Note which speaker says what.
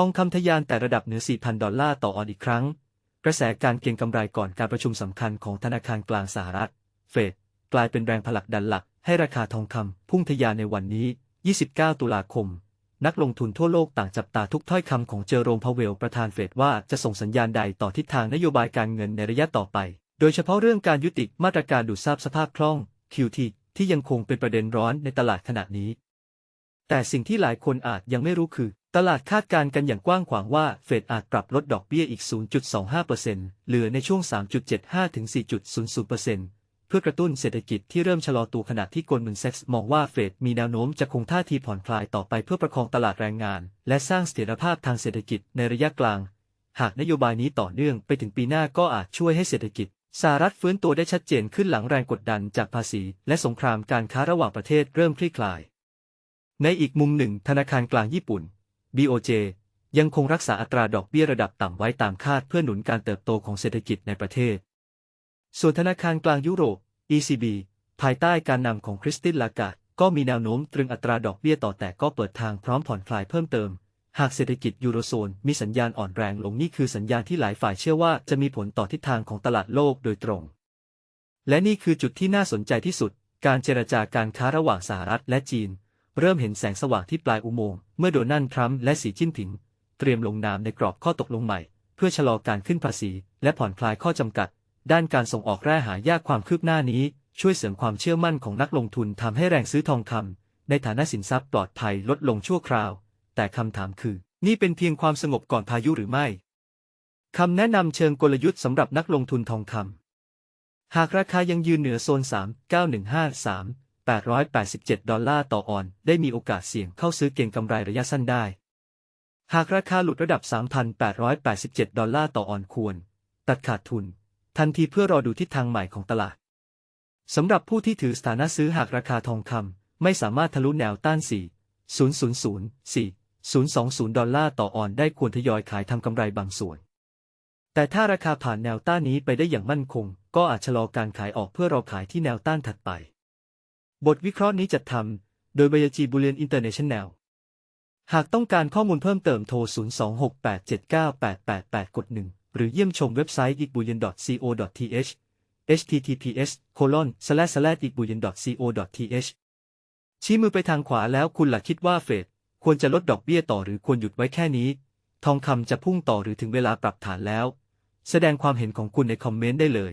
Speaker 1: ทองคำทะยานแต่ระดับเหนือ 4,000 ดอลลาร์ต่อออนอีกครั้ง กระแสการเก็งกำไรก่อนการประชุมสำคัญของธนาคารกลางสหรัฐ เฟดกลายเป็นแรงผลักดันหลัก ให้ราคาทองคำพุ่งทะยานในวันนี้ 29 ตุลาคม นักลงทุนทั่วโลกต่างจับตาทุกถ้อยคำของเจอโรมพาเวลประธานเฟดว่าจะส่งสัญญาณใดต่อทิศทางนโยบายการเงินในระยะต่อไป โดยเฉพาะเรื่องการยุติมาตรการดูดซับสภาพคล่อง QT ที่ยังคงเป็นประเด็นร้อนในตลาดขณะนี้ แต่สิ่งที่หลายคนอาจยังไม่รู้คือ ตลาดคาดการณ์กันอย่างกว้างขวางว่าเฟดอาจปรับลดดอกเบี้ยอีก 0.25%เหลือในช่วง 3.75 ถึง 4.00%เพื่อกระตุ้นเศรษฐกิจที่เริ่มชะลอตัวขณะที่โกลแมนแซกส์มองว่าเฟดมีแนวโน้มจะคงท่าทีผ่อนคลายต่อไปเพื่อประคองตลาดแรงงาน และสร้างเสถียรภาพทางเศรษฐกิจในระยะกลาง หากนโยบายนี้ต่อเนื่องไปถึงปีหน้าก็อาจช่วยให้เศรษฐกิจสหรัฐฟื้นตัวได้ชัดเจนขึ้นหลังแรงกดดันจากภาษี และสงครามการค้าระหว่างประเทศเริ่มคลี่คลาย ในอีกมุมหนึ่งธนาคารกลางญี่ปุ่น BOJ ยังคงรักษาอัตราดอกเบี้ยระดับต่ำไว้ตามคาดเพื่อหนุนการเติบโตของเศรษฐกิจในประเทศ ส่วนธนาคารกลางยุโรป ECB ภายใต้การนำของคริสตินลากาดก็มีแนวโน้มตรึงอัตราดอกเบี้ยต่อแต่ก็เปิดทางพร้อมผ่อนคลายเพิ่มเติม หากเศรษฐกิจยูโรโซนมีสัญญาณอ่อนแรงลงนี่คือสัญญาณที่หลายฝ่ายเชื่อว่าจะมีผลต่อทิศทางของตลาดโลกโดยตรง และนี่คือจุดที่น่าสนใจที่สุด การเจรจาการค้าระหว่างสหรัฐและจีน เริ่มเห็นแสงสว่างที่ปลายอุโมงค์เมื่อโดนัลด์ทรัมป์และสีจิ้นผิง เตรียมลงนามในกรอบข้อตกลงใหม่ เพื่อชะลอการขึ้นภาษี และผ่อนคลายข้อจำกัด ด้านการส่งออกแร่หายากความคืบหน้านี้ ช่วยเสริมความเชื่อมั่นของนักลงทุนทำให้แรงซื้อทองคำในฐานะสินทรัพย์ปลอดภัยลดลงชั่วคราว แต่คำถามคือ นี่เป็นเพียงความสงบก่อนพายุหรือไม่คำแนะนำเชิงกลยุทธ์สำหรับนักลงทุนทองคำหากราคายังยืนเหนือโซน 3 9153 887 ดอลลาร์ต่อออน ได้มีโอกาสเสี่ยงเข้าซื้อเก็งกำไรระยะสั้นได้ หากราคาหลุดระดับ 3,887 ดอลลาร์ต่อออนควร ตัดขาดทุน ทันทีเพื่อรอดูทิศทางใหม่ของตลาด สำหรับผู้ที่ถือสถานะซื้อหากราคาทองคำไม่สามารถทะลุแนวต้าน 4 000 4 020 ดอลลาร์ต่อออนได้ควรทยอยขายทำกำไรบางส่วน แต่ถ้าราคาผ่านแนวต้านนี้ไปได้อย่างมั่นคง ก็อาจชะลอการขายออกเพื่อรอขายที่แนวต้านถัดไป บทวิเคราะห์นี้จัดทำ โดย b ยจีบูเลียนอินเตอร์เนชั่นแนล หากต้องการข้อมูลเพิ่มเติมโทร 026879888 กด 1 หรือเยี่ยมชมเว็บไซต์ igbulion.co.th https colon slash slash igbulion.co.th ชี้มือไปทางขวาแล้วคุณล่ะคิดว่าเฟดควรจะลดดอกเบี้ยต่อหรือควรหยุดไว้แค่นี้ ทองคำจะพุ่งต่อหรือถึงเวลาปรับฐานแล้ว แสดงความเห็นของคุณในคอมเมนต์ได้เลย